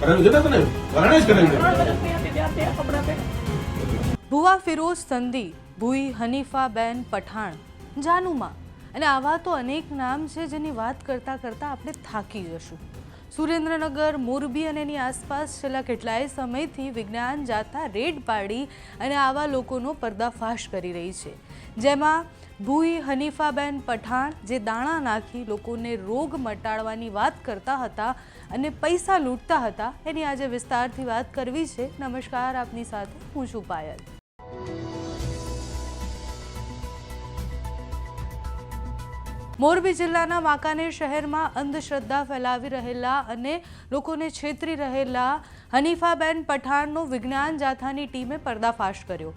કરાવ્યું છે ને તને વરાણે જ ભુવા ફિરોઝ સંધી ભુઈ હનીફાબેન પઠાણ, જાનુમા. અને આવા તો અનેક નામ છે જેની વાત કરતાં કરતાં આપણે થાકી જશું. સુરેન્દ્રનગર, મોરબી અને એની આસપાસ છેલ્લા કેટલાય સમયથી વિજ્ઞાન જાથા રેડ પાડી અને આવા લોકોનો પર્દાફાશ કરી રહી છે. જેમાં ભૂઈ હનીફાબેન પઠાણ જે દાણા નાખી લોકોને રોગ મટાડવાની વાત કરતા હતા અને પૈસા લૂંટતા હતા, એની આજે વિસ્તારથી વાત કરવી છે. નમસ્કાર, આપની સાથે હું છું પાયલ. મોરબી જિલ્લાના વાંકાનેર શહેરમાં અંધશ્રદ્ધા ફેલાવી રહેલા અને લોકોને છેતરી રહેલા હનીફાબેન પઠાણનો વિજ્ઞાન જાથાની ટીમે પર્દાફાશ કર્યો.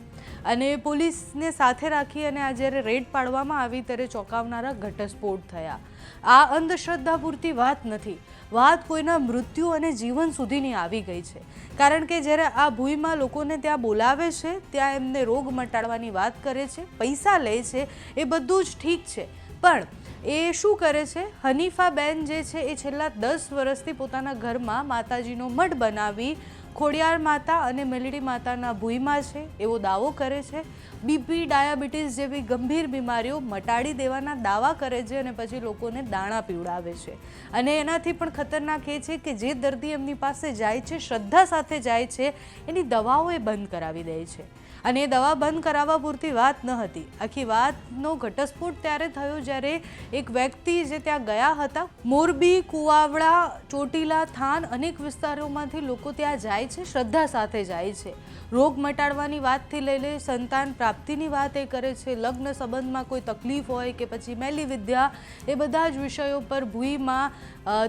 અને પોલીસને સાથે રાખી અને આ જ્યારે રેડ પાડવામાં આવી ત્યારે ચોંકાવનારા ઘટસ્ફોટ થયા. આ અંધશ્રદ્ધા પૂરતી વાત નથી. વાત કોઈના મૃત્યુ અને જીવન સુધીની આવી ગઈ છે. કારણ કે જ્યારે આ ભૂઈમાં લોકોને ત્યાં બોલાવે છે, ત્યાં એમને રોગ મટાડવાની વાત કરે છે, પૈસા લે છે, એ બધું જ ઠીક છે. પણ એ શું કરે છે? હનીફાબેન જે છે, એ છેલ્લા દસ વર્ષથી પોતાના ઘરમાં માતાજીનો મઢ બનાવી ખોડિયાર માતા અને મેલડી માતાના ભૂઈમાં છે. એવો દાવો કરે છે. બીપી ડાયાબિટીસ જેવી ગંભીર બીમારીઓ મટાડી દેવાના દાવા કરે છે અને પછી લોકોને દાણા પીવડાવે છે. અને એનાથી પણ ખતરનાક એ છે કે જે દર્દી એમની પાસે જાય છે, શ્રદ્ધા સાથે જાય છે, એની દવાઓ એ બંધ કરાવી દે છે. અને દવા બંધ કરાવવા પૂરતી વાત ન હતી. આખી વાતનો ઘટસ્ફોટ ત્યારે થયો જ્યારે એક વ્યક્તિ જે ત્યાં ગયા હતા, મોરબી, કુવાવડા, ચોટીલા, થાન અનેક વિસ્તારોમાંથી લોકો ત્યાં જાય છે, શ્રદ્ધા સાથે જાય છે. રોગ મટાડવાની વાતથી લઈ લે સંતાન પ્રાપ્તિની વાત એ કરે છે. લગ્ન સંબંધમાં કોઈ તકલીફ હોય કે પછી મેલી વિદ્યા એ બધા જ વિષયો પર ભૂઈમાં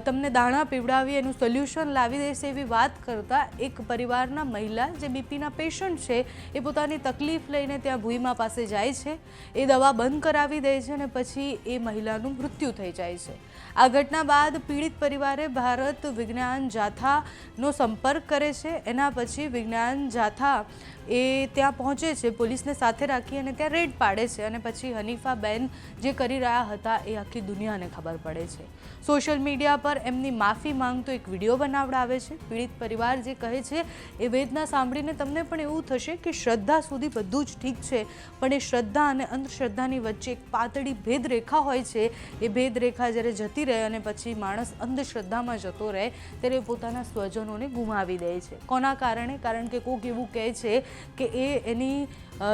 તમને દાણા પીવડાવી એનું સોલ્યુશન લાવી દેશે એવી વાત કરતા એક પરિવારના મહિલા જે બીપીના પેશન્ટ છે એ પોતાની તકલીફ લઈને ત્યાં ભૂઈમા પાસે જાય છે. એ દવા બંધ કરાવી દે છે અને પછી એ મહિલાનું મૃત્યુ થઈ જાય છે. આ ઘટના બાદ પીડિત પરિવારે ભારત વિજ્ઞાન જાથાનો સંપર્ક કરે છે. એના પછી વિજ્ઞાન જાથા એ ત્યાં પહોંચે છે, પોલીસને સાથે રાખી અને ત્યાં રેડ પાડે છે અને પછી હનીફાબેન જે કરી રહ્યા હતા એ આખી દુનિયાને ખબર પડે છે. સોશિયલ મીડિયા પર એમની માફી માંગતો એક વીડિયો બનાવડાવે છે. પીડિત પરિવાર જે કહે છે, એ વેદના સાંભળીને તમને પણ એવું થશે કે શ્રદ્ધા સુધી બધું જ ઠીક છે. પણ એ શ્રદ્ધા અને અંધશ્રદ્ધાની વચ્ચે એક પાતળી ભેદરેખા હોય છે. એ ભેદરેખા જ્યારે જતી રહે અને પછી માણસ અંધશ્રદ્ધામાં જતો રહે, ત્યારે પોતાના સ્વજનોને ગુમાવી દે છે. કોના કારણે? કારણ કે કોઈક એવું કહે છે કે એ એની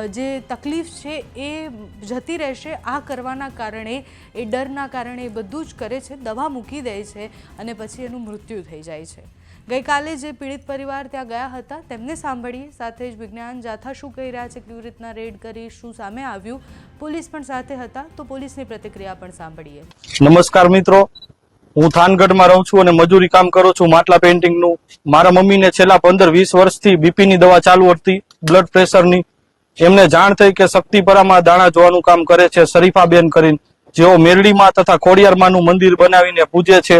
જે તકલીફ છે એ જતી રહેશે. આ કરવાના કારણે, એ ડરના કારણે એ બધું જ કરે છે. દવા મૂકી દે છે અને પછી એનું મૃત્યુ થઈ જાય છે. ગઈકાલે જે પીડિત પરિવાર ત્યાં ગયા હતા, તેમને સાંભળીએ સાથે જ વિજ્ઞાન જાથા શું કહી રહ્યા છે, કેવી રીતના રેડ કરી, શું સામે આવ્યું, પોલીસ પણ સાથે હતા, તો પોલીસની પ્રતિક્રિયા પણ સાંભળીએ. નમસ્કાર મિત્રો. હું થાનગઢમાં રહું છું અને મજૂરી કામ કરું છું માટલા પેઇન્ટિંગનું મારા મમ્મીને છેલ્લા પંદર વીસ વર્ષથી બીપીની દવા ચાલુ હતી બ્લડ પ્રેશરની એમને જાણ થઈ કે શક્તિપરામાં દાણા જોવાનું કામ કરે છે, શરીફાબેન કરીને. જેઓ મેરડીમાં તથા ખોડિયારમાંનું મંદિર બનાવીને પૂજે છે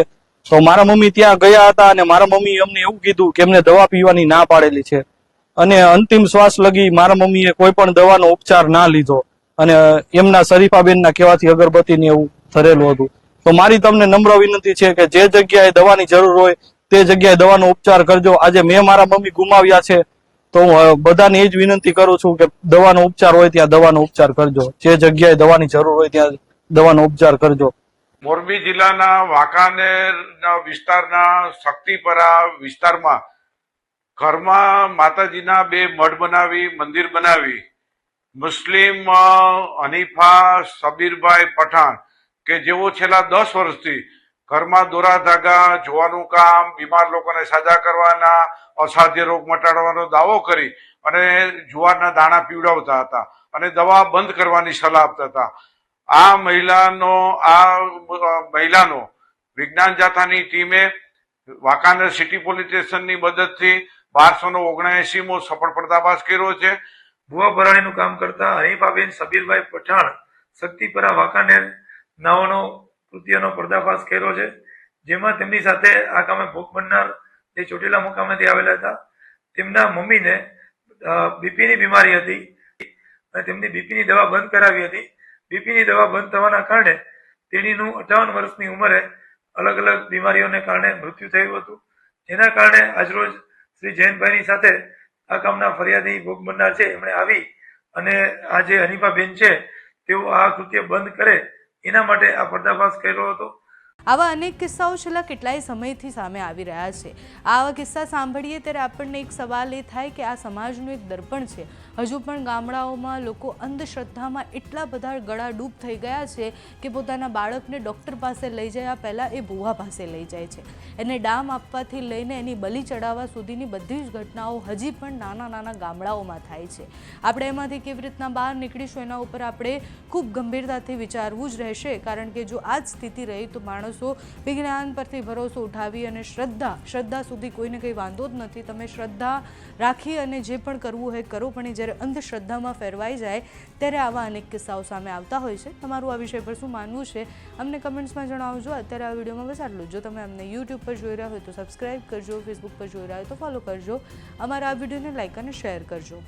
તો મારા મમ્મી ત્યાં ગયા હતા અને મારા મમ્મી અમને એવું કીધું કે એમને દવા પીવાની ના પાડેલી છે. અને અંતિમ શ્વાસ લગી મારા મમ્મીએ કોઈ પણ દવાનો ઉપચાર ના લીધો. અને એમના શરીફાબેનના કહેવાથી અગરબત્તીને એવું થરેલું હતું. તો મારી તમને નમ્ર વિનંતી છે કે જે જગ્યાએ દવાની જરૂર હોય તે જગ્યાએ દવાનો ઉપચાર કરજો. આજે મેં મારા મમ્મી ગુમાવ્યા છે. તો હું બધાને એ જ વિનંતી કરું છું કે દવાનો ઉપચાર હોય ત્યાં દવાનો ઉપચાર કરજો. જે જગ્યાએ દવાની જરૂર હોય ત્યાં દવાનો ઉપચાર કરજો. મોરબી જિલ્લાના વાંકાનેરના વિસ્તારના શક્તિપરા વિસ્તારમાં ઘરમાં માતાજીના બે મઢ બનાવી, મંદિર બનાવી. મુસ્લિમ હનીફા, સબીરભાઈ પઠાણ કે જેઓ છેલ્લા દસ વર્ષથી ઘરમાં દોરા ધાગા જોવાનું કામ, બીમાર લોકોને સાજા કરવાના, અસાધ્ય રોગ મટાડવાનો દાવો કરી અને જુવારના દાણા પીવડાવતા હતા અને દવા બંધ કરવાની સલાહ આપતા હતા. આ મહિલાનો આ મહિલાનો વિજ્ઞાન જાથાની ટીમે વાંકાનેર સિટી પોલીસ સ્ટેશનની મદદથી બારસો નો ઓગણએસીમો સફળ પર્દાફાશ કર્યો છે. ભુવા ભરાણીનું કામ કરતા હનીફાબેન સબીરભાઈ પઠાણ શક્તિપરા વાંકાનેર નાઓનો કૃત્યનો પર્દાફાશ કર્યો છે. જેમાં તેમની સાથે આ કામે ભોગ બનનાર જે ચોટીલા મુકામેથી આવેલા હતા, તેમના મમ્મીને બીપીની બીમારી હતી અને તેમની બીપીની દવા બંધ કરાવી હતી. બીપીની દવા બંધ થવાના કારણે તેણીનું અઠાવન વર્ષની ઉંમરે અલગ અલગ બીમારીઓને કારણે મૃત્યુ થયું હતું. જેના કારણે આજરોજ શ્રી જયંતભાઈની સાથે આ કામના ફરિયાદી ભોગ બનનાર છે. એમણે આવી અને આ જે હનીફાબેન છે, તેઓ આ કૃત્ય બંધ કરે, એના માટે આ પર્દાફાશ કર્યો હતો. આવા અનેક કિસ્સાઓ છેલ્લા કેટલાય સમયથી સામે આવી રહ્યા છે. આવા કિસ્સા સાંભળીએ ત્યારે આપણને એક સવાલ એ થાય કે આ સમાજનું એક દર્પણ છે. હજુ પણ ગામડાઓમાં લોકો અંધશ્રદ્ધામાં એટલા બધા ગળાડૂબ થઈ ગયા છે કે પોતાના બાળકને ડૉક્ટર પાસે લઈ જયા પહેલાં એ ભૂવા પાસે લઈ જાય છે. એને ડામ આપવાથી લઈને એની બલી ચડાવવા સુધીની બધી જ ઘટનાઓ હજી પણ નાના નાના ગામડાઓમાં થાય છે. આપણે એમાંથી કેવી રીતના બહાર નીકળીશું એના ઉપર આપણે ખૂબ ગંભીરતાથી વિચારવું જ રહેશે, કારણ કે જો આ જ સ્થિતિ રહી તો માણસો વિજ્ઞાન પરથી ભરોસો ઉઠાવી અને શ્રદ્ધા શ્રદ્ધા સુધી કોઈને કંઈ વાંધો જ નથી. તમે શ્રદ્ધા રાખી અને જે પણ કરવું હોય કરો, પણ એ જ્યારે અંધશ્રદ્ધામાં ફેરવાઈ જાય, ત્યારે આવા અનેક કિસ્સાઓ સામે આવતા હોય છે. તમારું આ વિષય પર શું માનવું છે, અમને કમેન્ટ્સમાં જણાવજો. અત્યારે આ વિડીયોમાં બસ આટલું જો તમે અમને યુટ્યુબ પર જોઈ રહ્યા હોય તો સબસ્ક્રાઇબ કરજો, ફેસબુક પર જોઈ રહ્યા હોય તો ફોલો કરજો. અમારા આ વિડીયોને લાઇક અને શેર કરજો.